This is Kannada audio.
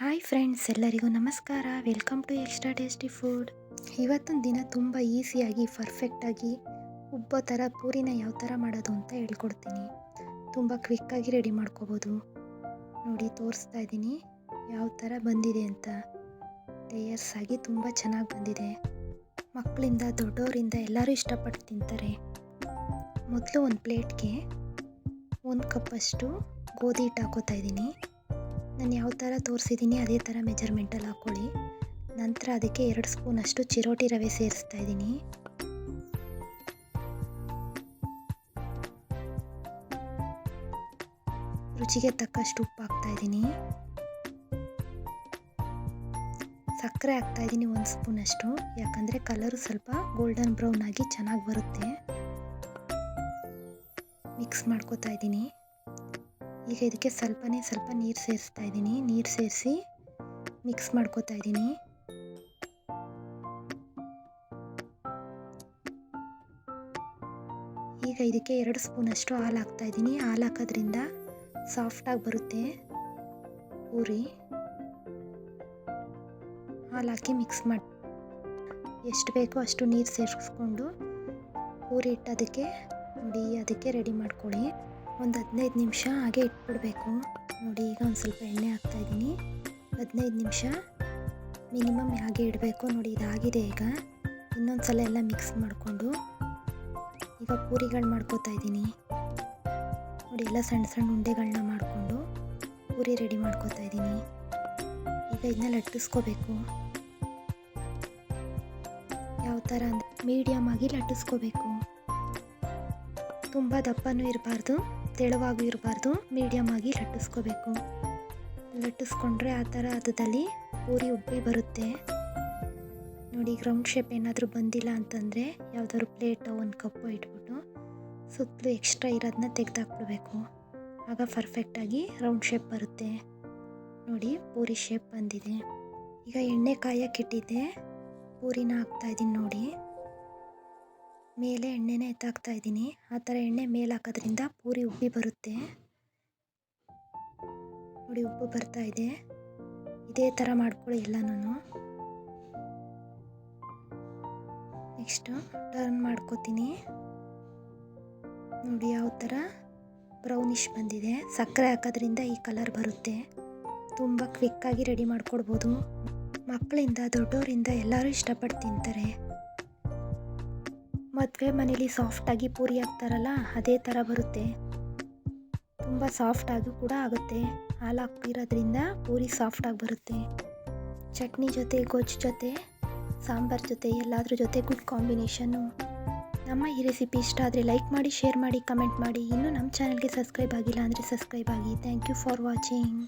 ಹಾಯ್ ಫ್ರೆಂಡ್ಸ್, ಎಲ್ಲರಿಗೂ ನಮಸ್ಕಾರ. Welcome to extra tasty food ಇವತ್ತೊಂದು ದಿನ ತುಂಬ ಈಸಿಯಾಗಿ ಪರ್ಫೆಕ್ಟಾಗಿ ಉಬ್ಬೋ ಥರ ಪೂರಿನ ಯಾವ ಥರ ಮಾಡೋದು ಅಂತ ಹೇಳ್ಕೊಡ್ತೀನಿ. ತುಂಬ ಕ್ವಿಕ್ಕಾಗಿ ರೆಡಿ ಮಾಡ್ಕೋಬೋದು. ನೋಡಿ, ತೋರಿಸ್ತಾ ಇದ್ದೀನಿ ಯಾವ ಥರ ಬಂದಿದೆ ಅಂತ. ಲೇಯರ್ಸ್ ಆಗಿ ತುಂಬ ಚೆನ್ನಾಗಿ ಬಂದಿದೆ. ಮಕ್ಕಳಿಂದ ದೊಡ್ಡವರಿಂದ ಎಲ್ಲರೂ ಇಷ್ಟಪಟ್ಟು ತಿಂತಾರೆ. ಮೊದಲು ಒಂದು ಪ್ಲೇಟ್ಗೆ ಒಂದು ಕಪ್ಪಷ್ಟು ಗೋಧಿ ಹಿಟ್ಟು ಹಾಕೋತಾ ಇದ್ದೀನಿ. ನಾನು ಯಾವ ಥರ ತೋರಿಸಿದ್ದೀನಿ ಅದೇ ಥರ ಮೆಜರ್ಮೆಂಟಲ್ಲಿ ಹಾಕ್ಕೊಳ್ಳಿ. ನಂತರ ಅದಕ್ಕೆ ಎರಡು ಸ್ಪೂನಷ್ಟು ಚಿರೋಟಿ ರವೆ ಸೇರಿಸ್ತಾ ಇದ್ದೀನಿ. ರುಚಿಗೆ ತಕ್ಕಷ್ಟು ಉಪ್ಪು ಹಾಕ್ತಾ ಇದ್ದೀನಿ. ಸಕ್ಕರೆ ಹಾಕ್ತಾ ಇದ್ದೀನಿ ಒಂದು ಸ್ಪೂನಷ್ಟು ಯಾಕಂದರೆ ಕಲರು ಸ್ವಲ್ಪ ಗೋಲ್ಡನ್ ಬ್ರೌನ್ ಆಗಿ ಚೆನ್ನಾಗಿ ಬರುತ್ತೆ. ಮಿಕ್ಸ್ ಮಾಡ್ಕೋತಾ ಇದ್ದೀನಿ. ಈಗ ಇದಕ್ಕೆ ಸ್ವಲ್ಪನೇ ಸ್ವಲ್ಪ ನೀರು ಸೇರಿಸ್ತಾ ಇದ್ದೀನಿ. ನೀರು ಸೇರಿಸಿ ಮಿಕ್ಸ್ ಮಾಡ್ಕೋತಾ ಇದ್ದೀನಿ. ಈಗ ಇದಕ್ಕೆ ಎರಡು ಸ್ಪೂನಷ್ಟು ಹಾಲು ಹಾಕ್ತಾ ಇದ್ದೀನಿ. ಹಾಲು ಹಾಕೋದ್ರಿಂದ ಸಾಫ್ಟಾಗಿ ಬರುತ್ತೆ ಪೂರಿ. ಹಾಲು ಹಾಕಿ ಮಿಕ್ಸ್ ಮಾಡಿ ಎಷ್ಟು ಬೇಕೋ ಅಷ್ಟು ನೀರು ಸೇರಿಸ್ಕೊಂಡು ಪೂರಿ ಇಟ್ಟೋದಕ್ಕೆ ನೋಡಿ ಅದಕ್ಕೆ ರೆಡಿ ಮಾಡ್ಕೊಳ್ಳಿ. ಒಂದು ಹದಿನೈದು ನಿಮಿಷ ಹಾಗೆ ಇಟ್ಬಿಡಬೇಕು. ನೋಡಿ, ಈಗ ಒಂದು ಸ್ವಲ್ಪ ಎಣ್ಣೆ ಹಾಕ್ತಾಯಿದ್ದೀನಿ ಹದಿನೈದು ನಿಮಿಷ ಮಿನಿಮಮ್ ಹಾಗೆ ಇಡಬೇಕು. ನೋಡಿ, ಇದಾಗಿದೆ ಈಗ. ಇನ್ನೊಂದು ಸಲ ಎಲ್ಲ ಮಿಕ್ಸ್ ಮಾಡಿಕೊಂಡು ಈಗ ಪೂರಿಗಳು ಮಾಡ್ಕೋತಾ ಇದ್ದೀನಿ. ನೋಡಿ, ಎಲ್ಲ ಸಣ್ಣ ಸಣ್ಣ ಉಂಡೆಗಳನ್ನ ಮಾಡಿಕೊಂಡು ಪೂರಿ ರೆಡಿ ಮಾಡ್ಕೋತಾ ಇದ್ದೀನಿ. ಈಗ ಇದನ್ನ ಲಟ್ಟಿಸ್ಕೋಬೇಕು. ಯಾವ ಥರ ಅಂದರೆ ಮೀಡಿಯಮ್ ಆಗಿ ಲಟ್ಟಿಸ್ಕೋಬೇಕು. ತುಂಬ ದಪ್ಪನೂ ಇರಬಾರ್ದು. ತೆಳುವಾಗೂ ಇರಬಾರ್ದು ಮೀಡಿಯಮ್ ಆಗಿ ಲಟ್ಟಿಸ್ಕೋಬೇಕು. ಲಟ್ಟಿಸ್ಕೊಂಡ್ರೆ ಆ ಥರ ಅದದಲ್ಲಿ ಪೂರಿ ಉಬ್ಬಿ ಬರುತ್ತೆ. ನೋಡಿ ರೌಂಡ್ ಶೇಪ್ ಏನಾದರೂ ಬಂದಿಲ್ಲ ಅಂತಂದರೆ ಯಾವುದಾದ್ರು ಪ್ಲೇಟು ಒಂದು ಕಪ್ಪು ಇಟ್ಬಿಟ್ಟು ಸುತ್ತಲೂ ಎಕ್ಸ್ಟ್ರಾ ಇರೋದನ್ನ ತೆಗೆದಾಕ್ಬಿಡ್ಬೇಕು. ಆಗ ಪರ್ಫೆಕ್ಟಾಗಿ ರೌಂಡ್ ಶೇಪ್ ಬರುತ್ತೆ. ನೋಡಿ, ಪೂರಿ ಶೇಪ್ ಬಂದಿದೆ. ಈಗ ಎಣ್ಣೆ ಕಾಯಕ್ಕಿಟ್ಟಿದ್ದೆ ಪೂರಿನ ಹಾಕ್ತಾಯಿದ್ದೀನಿ ನೋಡಿ. ಮೇಲೆ ಎಣ್ಣೆನ ಎತ್ತಾಕ್ತಾ ಇದ್ದೀನಿ. ಆ ಥರ ಎಣ್ಣೆ ಮೇಲೆ ಹಾಕೋದ್ರಿಂದ ಪೂರಿ ಉಬ್ಬಿ ಬರುತ್ತೆ. ನೋಡಿ, ಉಬ್ಬು ಬರ್ತಾ ಇದೆ. ಇದೇ ಥರ ಮಾಡ್ಕೊಳ್ಳಿ ಎಲ್ಲನೂ ನೆಕ್ಸ್ಟು ಟರ್ನ್ ಮಾಡ್ಕೋತೀನಿ. ನೋಡಿ, ಯಾವ ಥರ ಬ್ರೌನಿಶ್ ಬಂದಿದೆ. ಸಕ್ಕರೆ ಹಾಕೋದ್ರಿಂದ ಈ ಕಲರ್ ಬರುತ್ತೆ. ತುಂಬ ಕ್ವಿಕ್ಕಾಗಿ ರೆಡಿ ಮಾಡ್ಕೊಡ್ಬೋದು. ಮಕ್ಕಳಿಂದ ದೊಡ್ಡವರಿಂದ ಎಲ್ಲರೂ ಇಷ್ಟಪಟ್ಟು ತಿಂತಾರೆ. ಮದುವೆ ಮನೇಲಿ ಸಾಫ್ಟಾಗಿ ಪೂರಿ ಹಾಕ್ತಾರಲ್ಲ, ಅದೇ ಥರ ಬರುತ್ತೆ. ತುಂಬ ಸಾಫ್ಟಾಗಿ ಕೂಡ ಆಗುತ್ತೆ. ಹಾಲು ಹಾಕ್ತಿರೋದ್ರಿಂದ ಪೂರಿ ಸಾಫ್ಟಾಗಿ ಬರುತ್ತೆ. ಚಟ್ನಿ ಜೊತೆ, ಗೊಜ್ಜು ಜೊತೆ, ಸಾಂಬಾರ್ ಜೊತೆ, ಎಲ್ಲಾದ್ರ ಜೊತೆ ಗುಡ್ ಕಾಂಬಿನೇಷನ್ನು. ನಮ್ಮ ಈ ರೆಸಿಪಿ ಇಷ್ಟ ಆದರೆ ಲೈಕ್ ಮಾಡಿ, ಶೇರ್ ಮಾಡಿ, ಕಮೆಂಟ್ ಮಾಡಿ. ಇನ್ನೂ ನಮ್ಮ ಚಾನಲ್ಗೆ ಸಬ್ಸ್ಕ್ರೈಬ್ ಆಗಿಲ್ಲ ಅಂದರೆ ಸಬ್ಸ್ಕ್ರೈಬ್ ಆಗಿ. Thank you for watching.